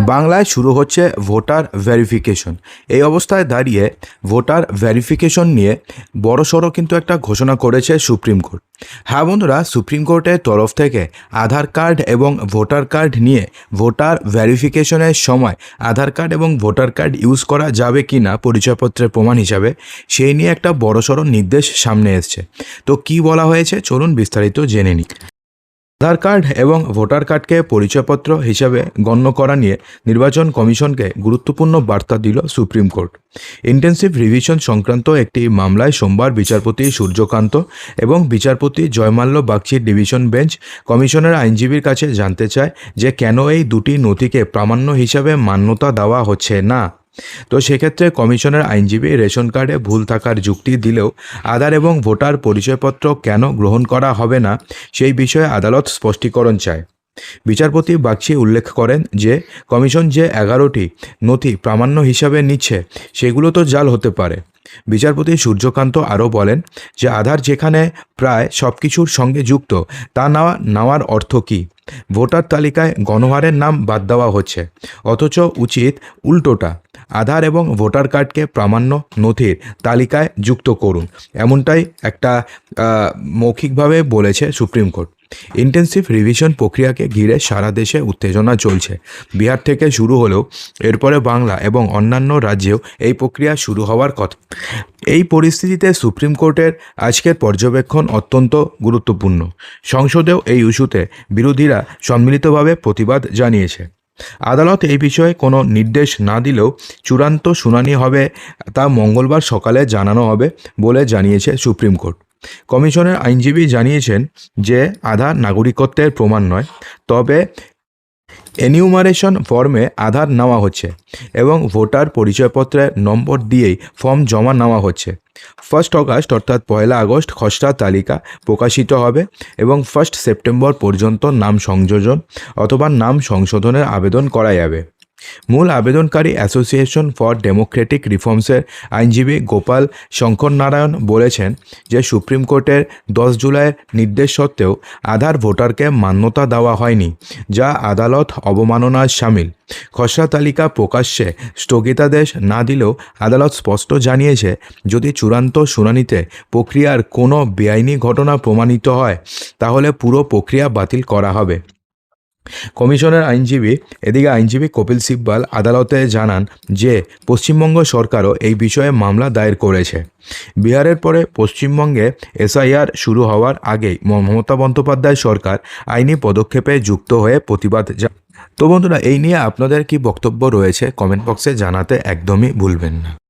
বাংলায় শুরু হচ্ছে ভোটার ভেরিফিকেশন। এই অবস্থায় দাঁড়িয়ে ভোটার ভেরিফিকেশন নিয়ে বড়সড় কিন্তু একটা ঘোষণা করেছে সুপ্রিম কোর্ট। হ্যাঁ বন্ধুরা, সুপ্রিম কোর্টের তরফ থেকে আধার কার্ড এবং ভোটার কার্ড নিয়ে ভোটার ভেরিফিকেশনের সময় আধার কার্ড এবং ভোটার কার্ড ইউজ করা যাবে কি না পরিচয়পত্রের প্রমাণ হিসাবে, সেই নিয়ে একটা বড়সড় নির্দেশ সামনে এসছে। তো কি বলা হয়েছে? চলুন বিস্তারিত জেনে নিই। আধার কার্ড এবং ভোটার কার্ডকে পরিচয়পত্র হিসাবে গণ্য করা নিয়ে নির্বাচন কমিশনকে গুরুত্বপূর্ণ বার্তা দিল সুপ্রিম কোর্ট। ইন্টেন্সিভ রিভিশন সংক্রান্ত একটি মামলায় সোমবার বিচারপতি সূর্যকান্ত এবং বিচারপতি জয়মাল্য বাগচির ডিভিশন বেঞ্চ কমিশনের আইনজীবীর কাছে জানতে চায় যে কেন এই দুটি নথিকে প্রামাণ্য হিসাবে মান্যতা দেওয়া হচ্ছে না। তো সেক্ষেত্রে কমিশনের আইনজীবী রেশন কার্ডে ভুল থাকার যুক্তি দিলেও আধার এবং ভোটার পরিচয়পত্র কেন গ্রহণ করা হবে না সেই বিষয়ে আদালত স্পষ্টীকরণ চায়। বিচারপতি বাগচি উল্লেখ করেন যে, কমিশন যে এগারোটি নথি প্রামাণ্য হিসাবে নিচ্ছে, সেগুলো তো জাল হতে পারে। বিচারপতি সূর্যকান্ত আরও বলেন যে, আধার যেখানে প্রায় সব কিছুর সঙ্গে যুক্ত, তা নেওয়া, নেওয়ার অর্থ কী? ভোটার তালিকায় গণহারের নাম বাদ দেওয়া হচ্ছে, অথচ উচিত উল্টোটা। আধার এবং ভোটার কার্ডকে প্রামাণ্য নথির তালিকায় যুক্ত করুন। এমনটাই একটা মৌখিকভাবে বলেছে সুপ্রিম কোর্ট। ইন্টেন্সিভ রিভিশন প্রক্রিয়াকে ঘিরে সারা দেশে উত্তেজনা চলছে। বিহার থেকে শুরু হলেও এরপরে বাংলা এবং অন্যান্য রাজ্যেও এই প্রক্রিয়া শুরু হওয়ার কথা। এই পরিস্থিতিতে সুপ্রিম কোর্টের আজকের পর্যবেক্ষণ অত্যন্ত গুরুত্বপূর্ণ। সংসদেও এই ইস্যুতে বিরোধীরা সম্মিলিতভাবে প্রতিবাদ জানিয়েছে। আদালত এই বিষয়ে কোনো নির্দেশ না দিলেও চূড়ান্ত শুনানি হবে তা মঙ্গলবার সকালে জানানো হবে বলে জানিয়েছে সুপ্রিম কোর্ট। কমিশনের আইনজীবী জানিয়েছেন যে আধার নাগরিকত্বের প্রমাণ নয়, তবে এনিউমারেশন ফর্মে আধার নেওয়া হচ্ছে এবং ভোটার পরিচয়পত্রের নম্বর দিয়েই ফর্ম জমা নেওয়া হচ্ছে। ফার্স্ট অগাস্ট অর্থাৎ পয়লা আগস্ট, খসড়া তালিকা প্রকাশিত হবে এবং ফার্স্ট সেপ্টেম্বর পর্যন্ত নাম সংযোজন অথবা নাম সংশোধনের আবেদন করা যাবে। মূল আবেদনকারী অ্যাসোসিয়েশন ফর ডেমোক্রেটিক রিফর্মসের আইনজীবী গোপাল শঙ্কর নারায়ণ বলেছেন যে সুপ্রিম কোর্টের দশ জুলাইয়ের নির্দেশ সত্ত্বেও আধার ভোটারকে মান্যতা দেওয়া হয়নি, যা আদালত অবমাননার সামিল। খসড়া তালিকা প্রকাশ্যে স্থগিতাদেশ না দিলেও আদালত স্পষ্ট জানিয়েছে, যদি চূড়ান্ত শুনানিতে প্রক্রিয়ার কোনো বেআইনি ঘটনা প্রমাণিত হয়, তাহলে পুরো প্রক্রিয়া বাতিল করা হবে। কমিশনের আইনজীবী, এদিকে আইনজীবী কপিল সিব্বাল আদালতে জানান যে পশ্চিমবঙ্গ সরকারও এই বিষয়ে মামলা দায়ের করেছে। বিহারের পরে পশ্চিমবঙ্গে এসআইআর শুরু হওয়ার আগেই মমতা বন্দ্যোপাধ্যায় সরকার আইনি পদক্ষেপে যুক্ত হয়ে প্রতিবাদ তো বন্ধুরা, এই নিয়ে আপনাদের কি বক্তব্য রয়েছে? কমেন্ট বক্সে জানাতে একদমই ভুলবেন না।